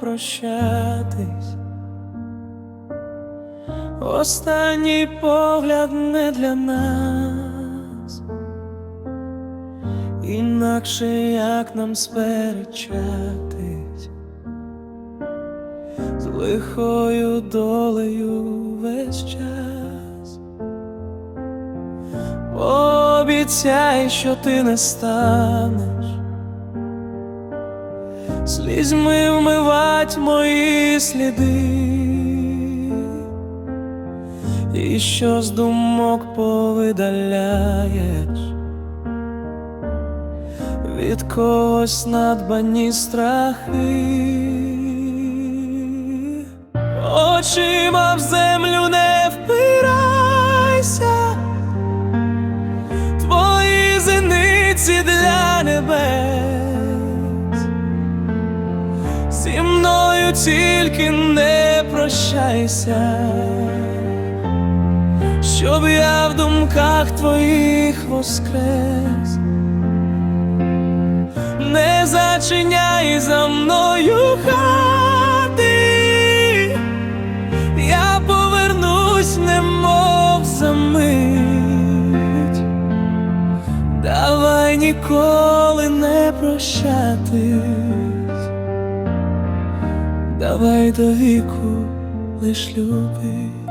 прощатись. Останній погляд не для нас, інакше як нам сперечатись з лихою долею весь час. Пообіцяй, що ти не станеш слізьми вмивать мої сліди, і що з думок повидаляєш? Від когось надбані страхи, очима в Зі мною тільки не прощайся, щоб я в думках твоїх воскрес, не зачиняй за мною хати, я повернусь, немов за мить. Давай ніколи не прощатись, давай до віку лиш любить.